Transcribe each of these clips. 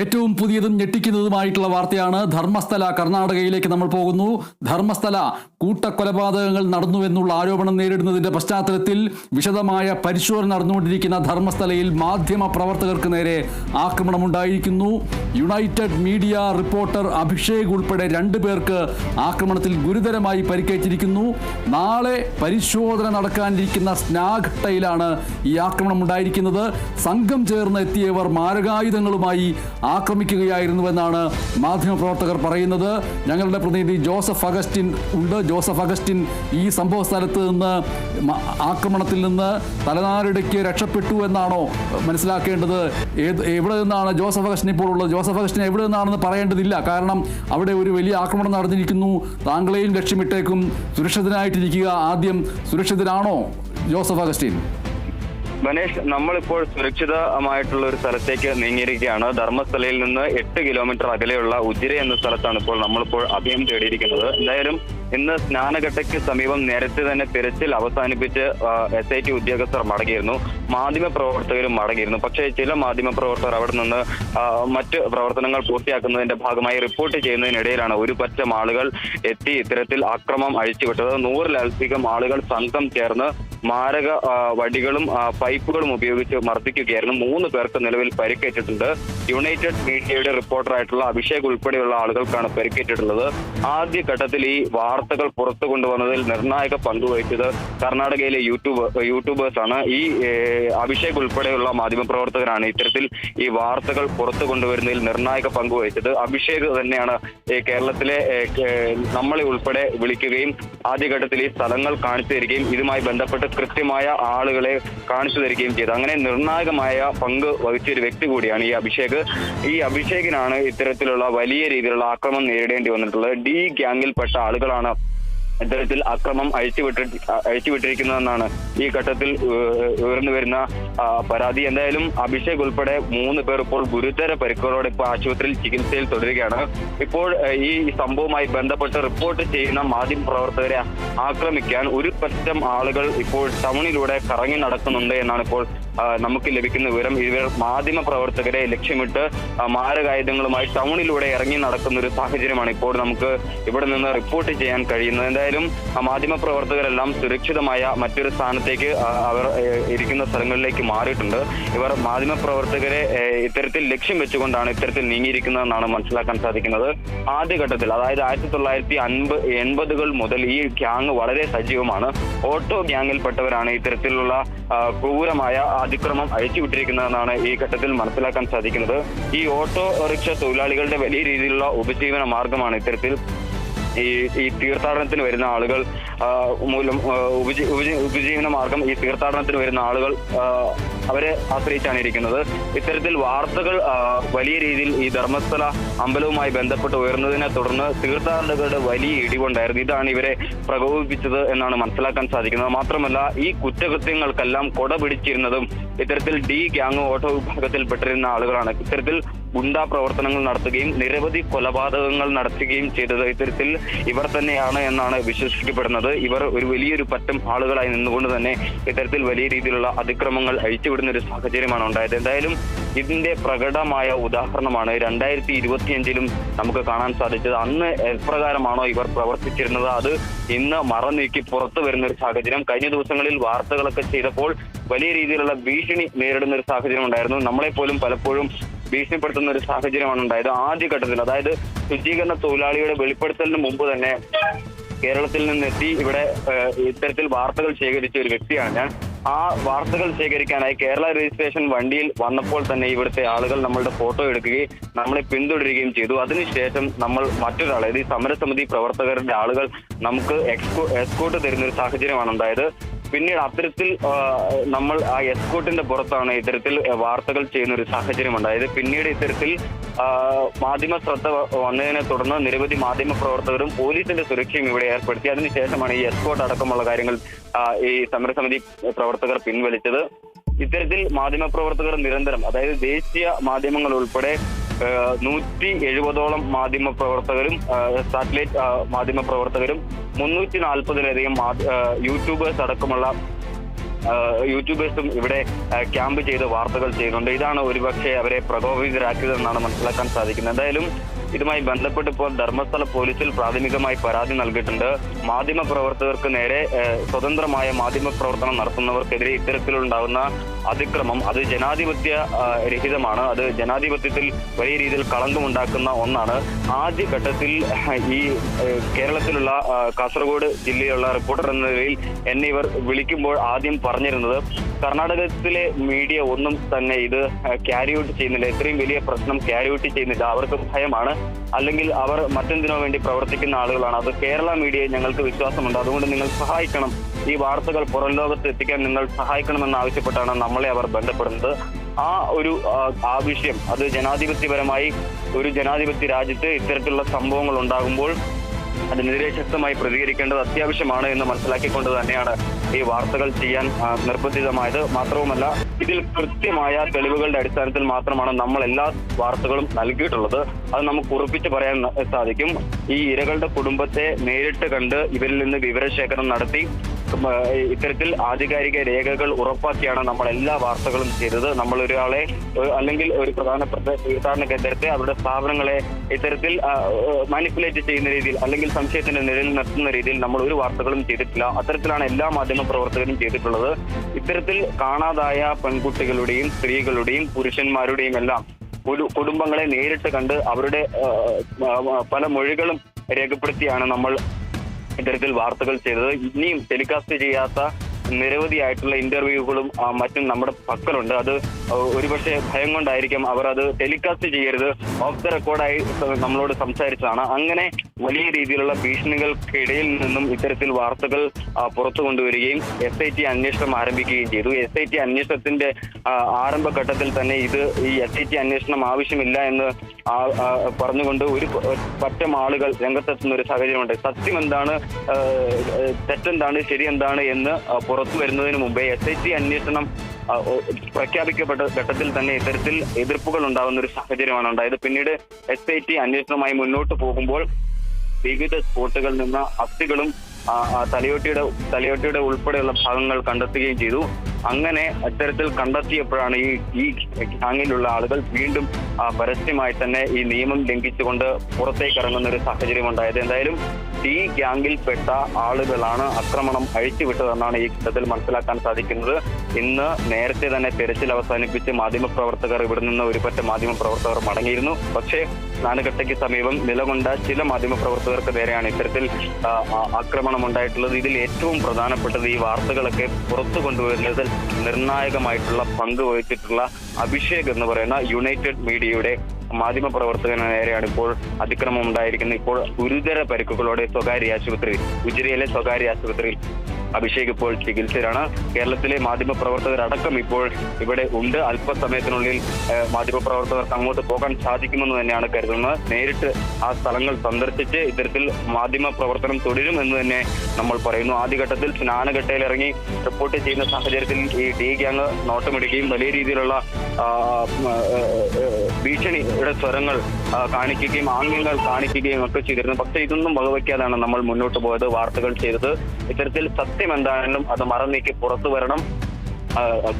ഏറ്റവും പുതിയതും ഞെട്ടിക്കുന്നതുമായിട്ടുള്ള വാർത്തയാണ് ധർമ്മസ്ഥല കർണാടകയിലേക്ക് നമ്മൾ പോകുന്നു. ധർമ്മസ്ഥല കൂട്ടക്കൊലപാതകങ്ങൾ നടന്നുവെന്നുള്ള ആരോപണം നേരിടുന്നതിന്റെ പശ്ചാത്തലത്തിൽ വിശദമായ പരിശോധന നടന്നുകൊണ്ടിരിക്കുന്ന ധർമ്മസ്ഥലയിൽ മാധ്യമ പ്രവർത്തകർക്ക് നേരെ ആക്രമണമുണ്ടായിരിക്കുന്നു. യുണൈറ്റഡ് മീഡിയ റിപ്പോർട്ടർ അഭിഷേക് ഉൾപ്പെടെ രണ്ടു പേർക്ക് ആക്രമണത്തിൽ ഗുരുതരമായി പരിക്കേറ്റിരിക്കുന്നു. നാളെ പരിശോധന നടക്കാനിരിക്കുന്ന സ്നാഘട്ടയിലാണ് ഈ ആക്രമണം ഉണ്ടായിരിക്കുന്നത്. സംഘം ചേർന്ന് എത്തിയവർ മാരകായുധങ്ങളുമായി ആക്രമിക്കുകയായിരുന്നുവെന്നാണ് മാധ്യമപ്രവർത്തകർ പറയുന്നത്. ഞങ്ങളുടെ പ്രതിനിധി ജോസഫ് അഗസ്റ്റിൻ ഉണ്ട്. ജോസഫ് അഗസ്റ്റിൻ ഈ സംഭവ സ്ഥലത്ത് നിന്ന് ആക്രമണത്തിൽ നിന്ന് തലനാരിടയ്ക്ക് രക്ഷപ്പെട്ടു എന്നാണോ മനസ്സിലാക്കേണ്ടത്? ഏത് എവിടെ നിന്നാണ് ജോസഫ് അഗസ്റ്റിൻ ഇപ്പോൾ ഉള്ളത്? ജോസഫ് അഗസ്റ്റിൻ എവിടെ നിന്നാണെന്ന് പറയേണ്ടതില്ല. കാരണം അവിടെ ഒരു വലിയ ആക്രമണം നടന്നിരിക്കുന്നു. താങ്കളെയും ലക്ഷ്യമിട്ടേക്കും സുരക്ഷിതനായിട്ടിരിക്കുക ആദ്യം. സുരക്ഷിതനാണോ ജോസഫ് അഗസ്റ്റിൻ? ഗണേഷ് നമ്മളിപ്പോൾ സുരക്ഷിതമായിട്ടുള്ള ഒരു സ്ഥലത്തേക്ക് നീങ്ങിയിരിക്കുകയാണ്. ധർമ്മസ്ഥലയിൽ നിന്ന് എട്ട് കിലോമീറ്റർ അകലെയുള്ള ഉജിര എന്ന സ്ഥലത്താണ് ഇപ്പോൾ നമ്മളിപ്പോൾ അഭയം തേടിയിരിക്കുന്നത്. എന്തായാലും ഇന്ന് സ്നാനഘട്ടയ്ക്ക് സമീപം നേരത്തെ തന്നെ തിരച്ചിൽ അവസാനിപ്പിച്ച് എസ് ഐ ടി ഉദ്യോഗസ്ഥർ മടങ്ങിയിരുന്നു. മാധ്യമ പ്രവർത്തകരും മടങ്ങിയിരുന്നു. പക്ഷേ ചില മാധ്യമ പ്രവർത്തകർ അവിടെ നിന്ന് മറ്റ് പ്രവർത്തനങ്ങൾ പൂർത്തിയാക്കുന്നതിന്റെ ഭാഗമായി റിപ്പോർട്ട് ചെയ്യുന്നതിനിടയിലാണ് ഒരു പറ്റം ആളുകൾ എത്തി ഇത്തരത്തിൽ അക്രമം അഴിച്ചുവിട്ടത്. നൂറിലധികം ആളുകൾ സംഘം ചേർന്ന് മാരക വടികളും പൈപ്പുകളും ഉപയോഗിച്ച് മർദ്ദിക്കുകയായിരുന്നു. മൂന്ന് പേർക്ക് നിലവിൽ പരിക്കേറ്റിട്ടുണ്ട്. യുണൈറ്റഡ് മീഡിയയുടെ റിപ്പോർട്ടറായിട്ടുള്ള അഭിഷേക് ഉൾപ്പെടെയുള്ള ആളുകൾക്കാണ് പരിക്കേറ്റിട്ടുള്ളത്. ആദ്യഘട്ടത്തിൽ ഈ വാർത്തകൾ പുറത്തു കൊണ്ടുവന്നതിൽ നിർണായക പങ്കുവഹിച്ചത് കർണാടകയിലെ യൂട്യൂബ് യൂട്യൂബേഴ്സ് ആണ്. ഈ അഭിഷേക് ഉൾപ്പെടെയുള്ള മാധ്യമപ്രവർത്തകരാണ് ഇത്തരത്തിൽ ഈ വാർത്തകൾ പുറത്തു കൊണ്ടുവരുന്നതിൽ നിർണായക പങ്കുവഹിച്ചത് അഭിഷേക് തന്നെയാണ് കേരളത്തിലെ നമ്മളെ ഉൾപ്പെടെ വിളിക്കുകയും ആദ്യഘട്ടത്തിൽ ഈ സ്ഥലങ്ങൾ കാണിച്ചു തരികയും ഇതുമായി ബന്ധപ്പെട്ട് കൃത്യമായ ആളുകളെ കാണിച്ചു തരികയും ചെയ്തു. അങ്ങനെ നിർണായകമായ പങ്ക് വഹിച്ച ഒരു വ്യക്തി കൂടിയാണ് ഈ അഭിഷേക്. ഈ അഭിഷേകിനാണ് ഇത്തരത്തിലുള്ള വലിയ രീതിയിലുള്ള ആക്രമണം നേരിടേണ്ടി വന്നിട്ടുള്ളത്. ഡി ഗ്യാങ്ങിൽപ്പെട്ട ആളുകളാണ് ഇത്തരത്തിൽ അക്രമം അഴിച്ചുവിട്ടി അഴിച്ചുവിട്ടിരിക്കുന്നതെന്നാണ് ഈ ഘട്ടത്തിൽ ഉയർന്നു വരുന്ന പരാതി. എന്തായാലും അഭിഷേക് ഉൾപ്പെടെ മൂന്ന് പേർ ഇപ്പോൾ ഗുരുതര പരിക്കുകളോടെ ഇപ്പോൾ ആശുപത്രിയിൽ ചികിത്സയിൽ തുടരുകയാണ്. ഇപ്പോൾ ഈ സംഭവവുമായി ബന്ധപ്പെട്ട് റിപ്പോർട്ട് ചെയ്യുന്ന മാധ്യമ പ്രവർത്തകരെ ആക്രമിക്കാൻ ഒരു പറ്റം ആളുകൾ ഇപ്പോൾ ടൗണിലൂടെ കറങ്ങി നടക്കുന്നുണ്ട് എന്നാണ് ഇപ്പോൾ നമുക്ക് ലഭിക്കുന്ന വിവരം ഇവർ മാധ്യമ പ്രവർത്തകരെ ലക്ഷ്യമിട്ട് മാരകായുധങ്ങളുമായി ടൗണിലൂടെ ഇറങ്ങി നടക്കുന്ന ഒരു സാഹചര്യമാണ് ഇപ്പോൾ നമുക്ക് ഇവിടെ നിന്ന് റിപ്പോർട്ട് ചെയ്യാൻ കഴിയുന്നത്. എന്തായാലും മാധ്യമ പ്രവർത്തകരെല്ലാം സുരക്ഷിതമായ മറ്റൊരു സ്ഥാനത്തേക്ക് അവർ ഇരിക്കുന്ന സ്ഥലങ്ങളിലേക്ക് മാറിയിട്ടുണ്ട്. ഇവർ മാധ്യമ പ്രവർത്തകരെ ഇത്തരത്തിൽ ലക്ഷ്യം വെച്ചുകൊണ്ടാണ് ഇത്തരത്തിൽ നീങ്ങിയിരിക്കുന്നതെന്നാണ് മനസ്സിലാക്കാൻ സാധിക്കുന്നത്. ആദ്യഘട്ടത്തിൽ അതായത് ആയിരത്തി തൊള്ളായിരത്തി അൻപത് എൺപതുകൾ മുതൽ ഈ ഗ്യാങ് വളരെ സജീവമാണ്. ഓട്ടോ ഗ്യാങ്ങിൽപ്പെട്ടവരാണ് ഇത്തരത്തിലുള്ള ക്രൂരമായ അതിക്രമം അഴിച്ചുവിട്ടിരിക്കുന്നതെന്നാണ് ഈ ഘട്ടത്തിൽ മനസ്സിലാക്കാൻ സാധിക്കുന്നത്. ഈ ഓട്ടോ റിക്ഷ തൊഴിലാളികളുടെ വലിയ രീതിയിലുള്ള ഉപജീവന മാർഗമാണ് ഇത്തരത്തിൽ ഈ ഈ തീർത്ഥാടനത്തിന് വരുന്ന ആളുകൾ മൂലം ഉപജീ- ഉപജീവന മാർഗം ഈ തീർത്ഥാടനത്തിന് വരുന്ന ആളുകൾ അവരെ ആശ്രയിച്ചാണ് ഇരിക്കുന്നത്. ഇത്തരത്തിൽ വാർത്തകൾ വലിയ രീതിയിൽ ഈ ധർമ്മസ്ഥല അമ്പലവുമായി ബന്ധപ്പെട്ട് ഉയർന്നതിനെ തുടർന്ന് തീർത്ഥാടകരുടെ വലിയ ഇടിവുണ്ടായിരുന്നു. ഇതാണ് ഇവരെ പ്രകോപിപ്പിച്ചത് എന്നാണ് മനസ്സിലാക്കാൻ സാധിക്കുന്നത്. മാത്രമല്ല ഈ കുറ്റകൃത്യങ്ങൾക്കെല്ലാം കൊട പിടിച്ചിരുന്നതും ഇത്തരത്തിൽ ഡി ഗ്യാങ് ഓട്ടോ വിഭാഗത്തിൽപ്പെട്ടിരുന്ന ആളുകളാണ്. ഇത്തരത്തിൽ ഗുണ്ടാ പ്രവർത്തനങ്ങൾ നടത്തുകയും നിരവധി കൊലപാതകങ്ങൾ നടത്തുകയും ചെയ്തത് ഇത്തരത്തിൽ ഇവർ തന്നെയാണ് എന്നാണ് വിശ്വസിക്കപ്പെടുന്നത്. ഇവർ ഒരു വലിയൊരു പറ്റം ആളുകളായി നിന്നുകൊണ്ട് തന്നെ ഇത്തരത്തിൽ വലിയ രീതിയിലുള്ള അതിക്രമങ്ങൾ അഴിച്ചുവിടുന്ന ഒരു സാഹചര്യമാണ് ഉണ്ടായത്. എന്തായാലും ഇതിന്റെ പ്രകടമായ ഉദാഹരണമാണ് രണ്ടായിരത്തി ഇരുപത്തിയഞ്ചിലും നമുക്ക് കാണാൻ സാധിച്ചത്. അന്ന് എപ്രകാരമാണോ ഇവർ പ്രവർത്തിച്ചിരുന്നത്? അത് ഇന്ന് മറനീക്കി പുറത്തു വരുന്ന ഒരു സാഹചര്യം. കഴിഞ്ഞ ദിവസങ്ങളിൽ വാർത്തകളൊക്കെ ചെയ്തപ്പോൾ വലിയ രീതിയിലുള്ള ഭീഷണി നേരിടുന്ന ഒരു സാഹചര്യം ഉണ്ടായിരുന്നു. നമ്മളെ പോലും പലപ്പോഴും ഭീഷണിപ്പെടുത്തുന്ന ഒരു സാഹചര്യമാണ് ഉണ്ടായത്. ആദ്യഘട്ടത്തിൽ അതായത് ശുചീകരണ തൊഴിലാളിയുടെ വെളിപ്പെടുത്തലിന് മുമ്പ് തന്നെ കേരളത്തിൽ നിന്നെത്തി ഇവിടെ ഇത്തരത്തിൽ വാർത്തകൾ ശേഖരിച്ച ഒരു വ്യക്തിയാണ് ഞാൻ. ആ വാർത്തകൾ ശേഖരിക്കാനായി കേരള രജിസ്ട്രേഷൻ വണ്ടിയിൽ വന്നപ്പോൾ തന്നെ ഇവിടുത്തെ ആളുകൾ നമ്മളുടെ ഫോട്ടോ എടുക്കുകയും നമ്മളെ പിന്തുടരുകയും ചെയ്തു. അതിനുശേഷം നമ്മൾ മറ്റൊരാൾ അതായത് ഈ സമരസമിതി പ്രവർത്തകരുടെ ആളുകൾ നമുക്ക് എക്സ്കോ എസ്കോട്ട് തരുന്ന ഒരു സാഹചര്യമാണ് ഉണ്ടായത്. പിന്നീട് അത്തരത്തിൽ നമ്മൾ ആ എസ്കോട്ടിന്റെ പുറത്താണ് ഇത്തരത്തിൽ വാർത്തകൾ ചെയ്യുന്ന ഒരു സാഹചര്യം ഉണ്ടായത്. പിന്നീട് ഇത്തരത്തിൽ മാധ്യമ ശ്രദ്ധ വന്നതിനെ തുടർന്ന് നിരവധി മാധ്യമ പ്രവർത്തകരും പോലീസിന്റെ സുരക്ഷയും ഇവിടെ ഏർപ്പെടുത്തി. അതിനുശേഷമാണ് ഈ എസ്കോട്ട് അടക്കമുള്ള കാര്യങ്ങൾ ഈ സമരസമിതി പ്രവർത്തകർ പിൻവലിച്ചത്. ഇത്തരത്തിൽ മാധ്യമ പ്രവർത്തകർ നിരന്തരം അതായത് ദേശീയ മാധ്യമങ്ങൾ ഉൾപ്പെടെ നൂറ്റി എഴുപതോളം മാധ്യമ പ്രവർത്തകരും സാറ്റലൈറ്റ് മാധ്യമ പ്രവർത്തകരും മുന്നൂറ്റി നാൽപ്പതിലധികം യൂട്യൂബേഴ്സ് അടക്കമുള്ള യൂട്യൂബേഴ്സും ഇവിടെ ക്യാമ്പ് ചെയ്ത് വാർത്തകൾ ചെയ്യുന്നുണ്ട്. ഇതാണ് ഒരുപക്ഷെ അവരെ പ്രകോപിതരാക്കിയതെന്നാണ് മനസ്സിലാക്കാൻ സാധിക്കുന്നത്. എന്തായാലും ഇതുമായി ബന്ധപ്പെട്ട് ഇപ്പോൾ ധർമ്മസ്ഥല പോലീസിൽ പ്രാഥമികമായി പരാതി നൽകിയിട്ടുണ്ട്. മാധ്യമ പ്രവർത്തകർക്ക് നേരെ സ്വതന്ത്രമായ മാധ്യമ പ്രവർത്തനം നടത്തുന്നവർക്കെതിരെ ഇത്തരത്തിലുണ്ടാകുന്ന അതിക്രമം അത് ജനാധിപത്യ രഹിതമാണ്. അത് ജനാധിപത്യത്തിൽ വലിയ രീതിയിൽ കളങ്കമുണ്ടാക്കുന്ന ഒന്നാണ്. ആദ്യ ഘട്ടത്തിൽ ഈ കേരളത്തിലുള്ള കാസർഗോഡ് ജില്ലയിലുള്ള റിപ്പോർട്ടർ എന്ന നിലയിൽ എന്നെ ഇവർ വിളിക്കുമ്പോൾ ആദ്യം പറഞ്ഞിരുന്നത് കർണാടകത്തിലെ മീഡിയ ഒന്നും തന്നെ ഇത് ക്യാരി ഔട്ട് ചെയ്യുന്നില്ല. ഇത്രയും വലിയ പ്രശ്നം ക്യാരി ഔട്ട് ചെയ്യുന്നില്ല. അവർക്ക് ഭയമാണ്. അല്ലെങ്കിൽ അവർ മറ്റെന്തിനോ വേണ്ടി പ്രവർത്തിക്കുന്ന ആളുകളാണ്. അത് കേരള മീഡിയയെ ഞങ്ങൾക്ക് വിശ്വാസമുണ്ട്. അതുകൊണ്ട് നിങ്ങൾ സഹായിക്കണം. ഈ വാർത്തകൾ പുറം ലോകത്ത് എത്തിക്കാൻ നിങ്ങൾ സഹായിക്കണമെന്ന് ആവശ്യപ്പെട്ടാണ് നമ്മളെ അവർ ബന്ധപ്പെടുന്നത്. ആ ഒരു ആവശ്യം അത് ജനാധിപത്യപരമായി ഒരു ജനാധിപത്യ രാജ്യത്ത് ഇത്തരത്തിലുള്ള സംഭവങ്ങൾ ഉണ്ടാകുമ്പോൾ അതിനെതിരെ ശക്തമായി പ്രതികരിക്കേണ്ടത് അത്യാവശ്യമാണ് എന്ന് മനസ്സിലാക്കിക്കൊണ്ട് തന്നെയാണ് ഈ വാർത്തകൾ ചെയ്യാൻ നിർബന്ധിതമായത് മാത്രവുമല്ല ഇതിൽ കൃത്യമായ തെളിവുകളുടെ അടിസ്ഥാനത്തിൽ മാത്രമാണ് നമ്മൾ എല്ലാ വാർത്തകളും നൽകിയിട്ടുള്ളത്. അത് നമുക്ക് ഉറപ്പിച്ച് പറയാൻ സാധിക്കും. ഈ ഇരകളുടെ കുടുംബത്തെ നേരിട്ട് കണ്ട് ഇവരിൽ നിന്ന് വിവരശേഖരണം നടത്തി ഇത്തരത്തിൽ ആധികാരിക രേഖകൾ ഉറപ്പാക്കിയാണ് നമ്മൾ എല്ലാ വാർത്തകളും ചെയ്തത്. നമ്മൾ ഒരാളെ അല്ലെങ്കിൽ ഒരു പ്രധാനപ്പെട്ട തീർത്ഥാടന കേന്ദ്രത്തെ അവരുടെ സ്ഥാപനങ്ങളെ ഇത്തരത്തിൽ മാനിപ്പുലേറ്റ് ചെയ്യുന്ന രീതിയിൽ അല്ലെങ്കിൽ സംശയത്തിന്റെ നിഴലിൽ നിർത്തുന്ന രീതിയിൽ നമ്മൾ ഒരു വാർത്തകളും ചെയ്തിട്ടില്ല. അത്തരത്തിലാണ് എല്ലാ മാധ്യമ പ്രവർത്തകരും ചെയ്തിട്ടുള്ളത്. ഇത്തരത്തിൽ കാണാതായ പെൺകുട്ടികളുടെയും സ്ത്രീകളുടെയും പുരുഷന്മാരുടെയും എല്ലാം ഒരു കുടുംബങ്ങളെ നേരിട്ട് കണ്ട് അവരുടെ പല മൊഴികളും രേഖപ്പെടുത്തിയാണ് നമ്മൾ ഇത്തരത്തിൽ വാർത്തകൾ ചെയ്തത്. ഇനിയും ടെലികാസ്റ്റ് ചെയ്യാത്ത നിരവധിയായിട്ടുള്ള ഇന്റർവ്യൂകളും മറ്റും നമ്മുടെ പക്കലുണ്ട്. അത് ഒരുപക്ഷെ ഭയം കൊണ്ടായിരിക്കും അവർ അത് ടെലികാസ്റ്റ് ചെയ്യരുത്. ഓഫ് ദ റെക്കോർഡായി നമ്മളോട് സംസാരിച്ചതാണ്. അങ്ങനെ വലിയ രീതിയിലുള്ള ഭീഷണികൾക്കിടയിൽ നിന്നും ഇത്തരത്തിൽ വാർത്തകൾ പുറത്തു കൊണ്ടുവരികയും എസ് ഐ ടി അന്വേഷണം ആരംഭിക്കുകയും ചെയ്തു. എസ് ഐ ടി അന്വേഷണത്തിന്റെ ആരംഭഘട്ടത്തിൽ തന്നെ ഇത് ഈ എസ് ഐ ടി അന്വേഷണം ആവശ്യമില്ല എന്ന് പറഞ്ഞുകൊണ്ട് ഒരു പറ്റം ആളുകൾ രംഗത്തെത്തുന്ന ഒരു സാഹചര്യമുണ്ട്. സത്യം എന്താണ് തെറ്റെന്താണ് ശരി എന്താണ് എന്ന് പുറത്തു വരുന്നതിന് മുമ്പേ എസ് ഐ ടി അന്വേഷണം പ്രഖ്യാപിക്കപ്പെട്ട ഘട്ടത്തിൽ തന്നെ ഇത്തരത്തിൽ എതിർപ്പുകൾ ഉണ്ടാകുന്ന ഒരു സാഹചര്യമാണ് ഉണ്ടായത്. പിന്നീട് എസ് ഐ ടി അന്വേഷണവുമായി മുന്നോട്ട് പോകുമ്പോൾ വിവിധ സ്പോട്ടുകളിൽ നിന്ന് അസ്ഥികളും തലയോട്ടിയുടെ തലയോട്ടിയുടെ ഉൾപ്പെടെയുള്ള ഭാഗങ്ങൾ കണ്ടെത്തുകയും ചെയ്തു. അങ്ങനെ അത്തരത്തിൽ കണ്ടെത്തിയപ്പോഴാണ് ഈ ഈ ഗ്യാങ്ങിലുള്ള ആളുകൾ വീണ്ടും പരസ്യമായി തന്നെ ഈ നിയമം ലംഘിച്ചുകൊണ്ട് പുറത്തേക്ക് ഇറങ്ങുന്ന ഒരു സാഹചര്യം ഉണ്ടായത് എന്തായാലും ഈ ഗ്യാങ്ങിൽപ്പെട്ട ആളുകളാണ് ആക്രമണം അഴിച്ചുവിട്ടതെന്നാണ് ഈ ചിത്രത്തിൽ മനസ്സിലാക്കാൻ സാധിക്കുന്നത്. ഇന്ന് നേരത്തെ തന്നെ തെരച്ചിൽ അവസാനിപ്പിച്ച് മാധ്യമപ്രവർത്തകർ ഇവിടെ നിന്ന് ഒരുപറ്റ മാധ്യമ മാധ്യമപ്രവർത്തകർ മടങ്ങിയിരുന്നു. പക്ഷേ നാലുകെട്ടയ്ക്ക് സമീപം നിലകൊണ്ട ചില മാധ്യമപ്രവർത്തകർക്ക് നേരെയാണ് ഇത്തരത്തിൽ ആക്രമണം ഉണ്ടായിട്ടുള്ളത് ഇതിൽ ഏറ്റവും പ്രധാനപ്പെട്ടത് ഈ വാർത്തകളൊക്കെ പുറത്തു കൊണ്ടുവരുന്നതിൽ നിർണായകമായിട്ടുള്ള പങ്ക് വഹിച്ചിട്ടുള്ള അഭിഷേക് എന്ന് പറയുന്ന യുണൈറ്റഡ് മീഡിയയുടെ മാധ്യമ പ്രവർത്തകന് നേരെയാണ് ഇപ്പോൾ അതിക്രമം ഉണ്ടായിരിക്കുന്നത്. ഇപ്പോൾ ഗുരുതര പരിക്കുകളോടെ സ്വകാര്യ ആശുപത്രിയിൽ ഉജിരയിലെ സ്വകാര്യ ആശുപത്രിയിൽ അഭിഷേക് ഇപ്പോൾ ചികിത്സയിലാണ്. കേരളത്തിലെ മാധ്യമ പ്രവർത്തകരടക്കം ഇപ്പോൾ ഇവിടെ ഉണ്ട്. അല്പസമയത്തിനുള്ളിൽ ഏഹ്, മാധ്യമ പ്രവർത്തകർക്ക് അങ്ങോട്ട് പോകാൻ സാധിക്കുമെന്ന് തന്നെയാണ് കരുതുന്നത്. നേരിട്ട് ആ സ്ഥലങ്ങൾ സന്ദർശിച്ച് ഇത്തരത്തിൽ മാധ്യമ പ്രവർത്തനം തുടരും എന്ന് തന്നെ നമ്മൾ പറയുന്നു. ആദ്യഘട്ടത്തിൽ സ്നാനഘട്ടയിൽ ഇറങ്ങി റിപ്പോർട്ട് ചെയ്യുന്ന സാഹചര്യത്തിൽ ഈ ഡി ഗ്യാങ് നോട്ടമിടുകയും വലിയ രീതിയിലുള്ള ഭീഷണിയുടെ സ്വരങ്ങൾ കാണിക്കുകയും ആംഗ്യങ്ങൾ കാണിക്കുകയും ഒക്കെ ചെയ്തിരുന്നു. പക്ഷേ ഇതൊന്നും വകവയ്ക്കാതാണ് നമ്മൾ മുന്നോട്ട് പോയത് വാർത്തകൾ ചെയ്തത്. ഇത്തരത്തിൽ സത്യം എന്താണെന്നും അത് മറന്നേക്ക് പുറത്തു വരണം.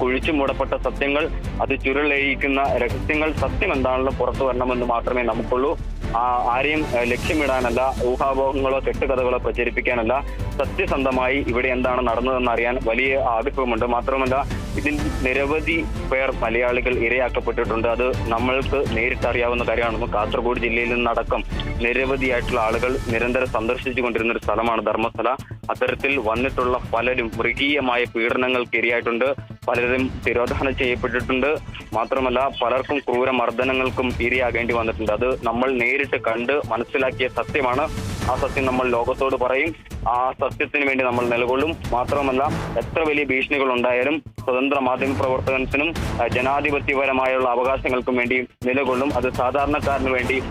കുഴിച്ചു മൂടപ്പെട്ട സത്യങ്ങൾ അത് ചുരുളയിക്കുന്ന രഹസ്യങ്ങൾ സത്യം എന്താണെന്നും പുറത്തു വരണമെന്ന് മാത്രമേ നമുക്കുള്ളൂ. ആ, ആരെയും ലക്ഷ്യമിടാനല്ല ഊഹാഭോഹങ്ങളോ കെട്ടുകഥകളോ പ്രചരിപ്പിക്കാനല്ല. സത്യസന്ധമായി ഇവിടെ എന്താണ് നടന്നതെന്ന് അറിയാൻ വലിയ ആഗ്രഹമുണ്ട് മാത്രമല്ല ഇതിൽ നിരവധി പേർ മലയാളികൾ ഇരയാക്കപ്പെട്ടിട്ടുണ്ട്. അത് നമ്മൾക്ക് നേരിട്ടറിയാവുന്ന കാര്യമാണ്. കാസർഗോഡ് ജില്ലയിൽ നിന്നടക്കം നിരവധിയായിട്ടുള്ള ആളുകൾ നിരന്തരം സന്ദർശിച്ചു കൊണ്ടിരുന്ന ഒരു സ്ഥലമാണ് ധർമ്മസ്ഥല. അത്തരത്തിൽ വന്നിട്ടുള്ള പലരും മൃഗീയമായ പീഡനങ്ങൾക്ക് ഇരയായിട്ടുണ്ട്. പലരും തിരോധാനം ചെയ്യപ്പെട്ടിട്ടുണ്ട്. മാത്രമല്ല പലർക്കും ക്രൂര ക്രൂരമർദ്ദനങ്ങൾക്കും ഇരയാകേണ്ടി വന്നിട്ടുണ്ട്. അത് നമ്മൾ നേരിട്ട് കണ്ട് മനസ്സിലാക്കിയ സത്യമാണ്. ആ സത്യം നമ്മൾ ലോകത്തോട് പറയും. ആ സത്യത്തിന് വേണ്ടി നമ്മൾ നിലകൊള്ളും. മാത്രമല്ല എത്ര വലിയ ഭീഷണികൾ ഉണ്ടായാലും സ്വതന്ത്ര മാധ്യമ പ്രവർത്തനത്തിനും ജനാധിപത്യപരമായുള്ള അവകാശങ്ങൾക്കും വേണ്ടിയും നിലകൊള്ളും. അത് സാധാരണക്കാരന് വേണ്ടി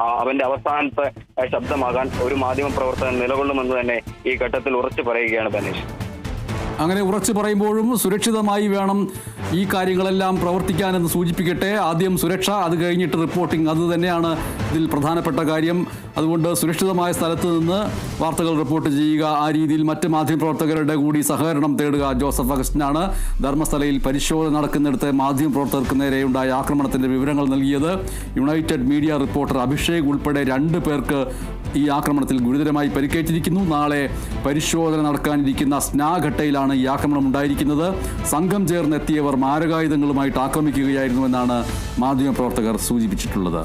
അവന്റെ അവസാനത്തെ ശബ്ദമാകാൻ ഒരു മാധ്യമ പ്രവർത്തകൻ നിലകൊള്ളുമെന്ന് തന്നെ ഈ ഘട്ടത്തിൽ ഉറച്ചു പറയുകയാണ് ബനീഷ് അങ്ങനെ ഉറച്ചു പറയുമ്പോഴും സുരക്ഷിതമായി വേണം ഈ കാര്യങ്ങളെല്ലാം പ്രവർത്തിക്കാനെന്ന് സൂചിപ്പിക്കട്ടെ. ആദ്യം സുരക്ഷ അത് കഴിഞ്ഞിട്ട് റിപ്പോർട്ടിംഗ് അത് തന്നെയാണ് ഇതിൽ പ്രധാനപ്പെട്ട കാര്യം. അതുകൊണ്ട് സുരക്ഷിതമായ സ്ഥലത്ത് നിന്ന് വാർത്തകൾ റിപ്പോർട്ട് ചെയ്യുക. ആ രീതിയിൽ മറ്റ് മാധ്യമപ്രവർത്തകരുടെ കൂടി സഹകരണം തേടുക. ജോസഫ് അഗസ്റ്റിനാണ് ധർമ്മസ്ഥലയിൽ പരിശോധന നടക്കുന്നിടത്ത് മാധ്യമപ്രവർത്തകർക്ക് നേരെയുണ്ടായ ആക്രമണത്തിന്റെ വിവരങ്ങൾ നൽകിയത്. യുണൈറ്റഡ് മീഡിയ റിപ്പോർട്ടർ അഭിഷേക് ഉൾപ്പെടെ രണ്ട് പേർക്ക് ഈ ആക്രമണത്തിൽ ഗുരുതരമായി പരിക്കേറ്റിരിക്കുന്നു. നാളെ പരിശോധന നടക്കാനിരിക്കുന്ന സ്നാഘട്ടയിലാണ് ഈ ആക്രമണം ഉണ്ടായിരിക്കുന്നത്. സംഘം ചേർന്നെത്തിയവർ മാരകായുധങ്ങളുമായിട്ട് ആക്രമിക്കുകയായിരുന്നുവെന്നാണ് മാധ്യമപ്രവർത്തകർ സൂചിപ്പിച്ചിട്ടുള്ളത്.